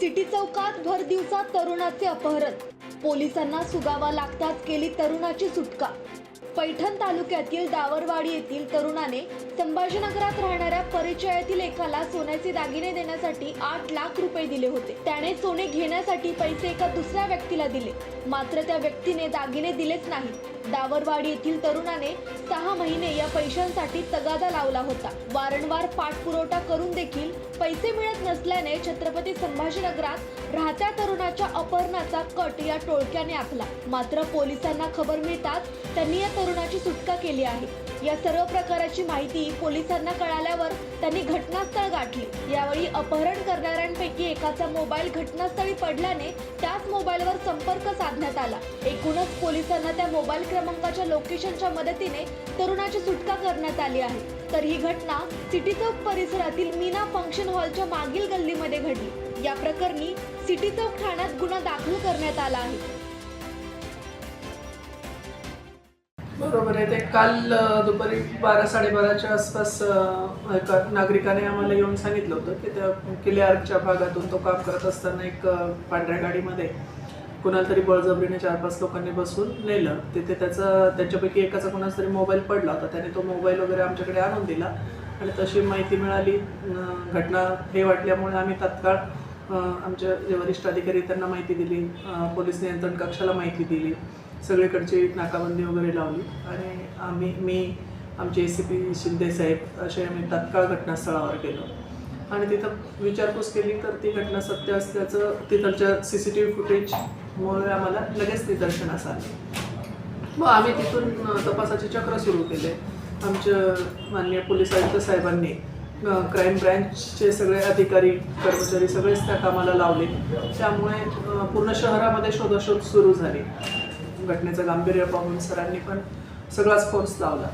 City चौकात भर दिवसात तरुणाचे अपहरण. पोलिसांना सुगावा लागताच केली तरुणाची सुटका. पैठण तालुक्यातील दावरवाडी येथील तरुणाने संभाजीनगरात राहणाऱ्या परिचयातील एकाला सोन्याचे दागिने देण्यासाठी आठ लाख रुपये दिले होते. त्याने सोने घेण्यासाठी पैसे एका दुसऱ्या व्यक्तीला दिले. मात्र त्या व्यक्तीने दागिने दिलेच नाही दावरवाडी येथील तरुणाने सहा महिने या पैशांसाठी तगादा लावला होता. वारंवार पाठपुरवठा करून देखील पैसे मिळत नसल्याने छत्रपती संभाजीनगरात राहत्या तरुणाच्या अपहरणाचा कट या टोळक्याने आखला. मात्र पोलिसांना खबर मिळताच त्यांनी या तरुणाची सुटका केली आहे. या सर्व प्रकाराची माहिती पोलिसांना कळाल्यावर त्यांनी घटनास्थळ गाठले. यावेळी अपहरण करणाऱ्यांपैकी एकाचा मोबाईल घटनास्थळी पडल्याने त्याच मोबाईलवर संपर्क साधण्यात आला. एकूणच पोलिसांना त्या मोबाईल क्रमांकाच्या लोकेशनच्या मदतीने तरुणाची सुटका करण्यात आली आहे. तर ही घटना सिटी चौक परिसरातील मीना फंक्शन हॉलच्या मागील गल्लीमध्ये घडली. या प्रकरणी सिटी चौक ठाण्यात गुन्हा दाखल करण्यात आला आहे. बरोबर आहे. ते काल दुपारी बारा साडेबाराच्या आसपास एका नागरिकाने आम्हाला येऊन सांगितलं होतं की त्या किल्ले आर्कच्या भागातून तो काम करत असताना एक पांढऱ्या गाडीमध्ये कुणाला तरी बळजबरीने चार पाच लोकांनी बसून नेलं. तिथे त्याचा त्यांच्यापैकी एकाचा कोणाचा तरी मोबाईल पडला होता. त्याने तो मोबाईल वगैरे आमच्याकडे आणून दिला आणि तशी माहिती मिळाली. घटना हे वाटल्यामुळे आम्ही तात्काळ आमचे आमच्या जे वरिष्ठ अधिकारी त्यांना माहिती दिली. पोलीस नियंत्रण कक्षाला माहिती दिली. सगळीकडची नाकाबंदी वगैरे लावली. आणि आम्ही मी आमचे ए सी पी शिंदे साहेब असे आम्ही तात्काळ घटनास्थळावर गेलो. आणि तिथं विचारपूस केली तर ती घटना सत्य असल्याचं तिथलच्या सी सी टी व्ही फुटेजमुळे आम्हाला लगेच निदर्शनास आले. मग आम्ही तिथून तपासाचे चक्र सुरू केले. आमच्या माननीय पोलीस आयुक्त साहेबांनी क्राईम ब्रँचचे सगळे अधिकारी कर्मचारी सगळेच त्या कामाला लावले. त्यामुळे पूर्ण शहरामध्ये शोधाशोध सुरू झाली. घटनेचं गांभीर्य पाहून सरांनी पण सगळाच फोर्स लावला.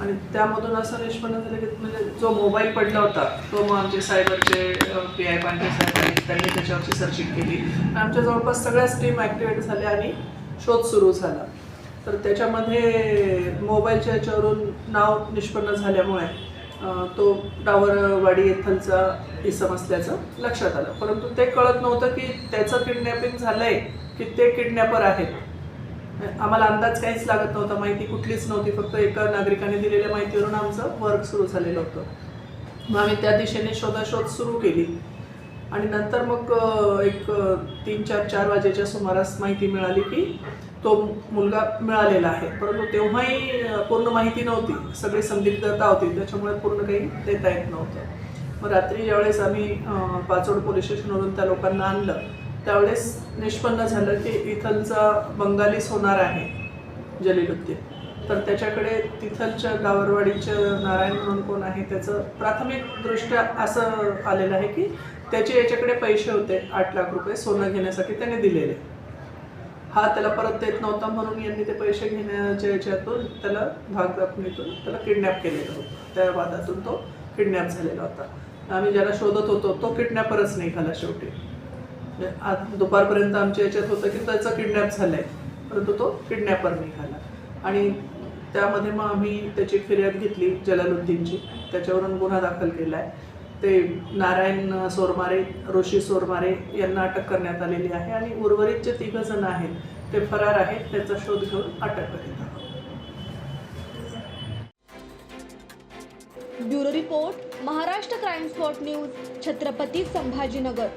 आणि त्यामधून असं निष्पन्न झालं की म्हणजे जो मोबाईल पडला होता तो मग आमचे सायबरचे पी आय पांडे साहेब आहेत त्यांनी त्याच्यावरची सर्चिंग केली. आमच्या जवळपास सगळ्याच टीम ॲक्टिवेट झाल्या आणि शोध सुरू झाला. तर त्याच्यामध्ये मोबाईलच्या याच्यावरून नाव निष्पन्न झाल्यामुळे तो डावरवाडी येथलचा इसम असल्याचं लक्षात आलं. परंतु ते कळत नव्हतं की त्याचं किडनॅपिंग झालं आहे की ते किडनॅपर आहेत. आम्हाला अंदाज काहीच लागत नव्हता माहिती कुठलीच नव्हती फक्त एका नागरिकाने दिलेल्या माहितीवरून आमचं वर्क सुरू झालेलं होतं. मग आम्ही त्या दिशेने शोधाशोध सुरू केली. आणि नंतर मग एक तीन चार चार वाजेच्या सुमारास माहिती मिळाली की तो मुलगा मिळालेला आहे. परंतु तेव्हाही पूर्ण माहिती नव्हती. सगळी संदिग्धता होती. त्याच्यामुळे पूर्ण काही देता येत नव्हतं. मग रात्री ज्यावेळेस आम्ही पाचोड पोलीस स्टेशनवरून त्या लोकांना आणलं त्यावेळेस निष्पन्न झालं की इथलचा बंगालीच होणार आहे जलीलुद्दीन तर त्याच्याकडे तिथलच्या गावरवाडीचं नारायण म्हणून कोण आहे त्याचं प्राथमिकदृष्ट्या असं आलेलं आहे की त्याचे याच्याकडे पैसे होते आठ लाख रुपये सोनं घेण्यासाठी त्याने दिलेले. हा त्याला परत देत नव्हता म्हणून यांनी ते पैसे घेण्याच्या याच्यातून त्याला भाग त्याला किडनॅप केलेलं होतं. त्या वादातून तो किडनॅप झालेला होता. आम्ही ज्याला शोधत होतो तो किडनॅपरच निघाला शेवटी. म्हणजे आज दुपारपर्यंत आमच्या याच्यात होतं की त्याचं किडनॅप झालं आहे परंतु तो किडनॅपर निघाला. आणि त्यामध्ये मग आम्ही त्याची फिर्याद घेतली जलालुद्दीनची. त्याच्यावरून गुन्हा दाखल केला आहे ते नारायण सोरमारे ऋषी सोरमारे यांना अटक करण्यात आलेली आहे आणि उर्वरित जे तिघं जण आहेत ते फरार आहेत त्याचा शोध घेऊन अटक करीत आहोत. Bureau report Maharashtra crime spot news Chhatrapati Sambhajinagar.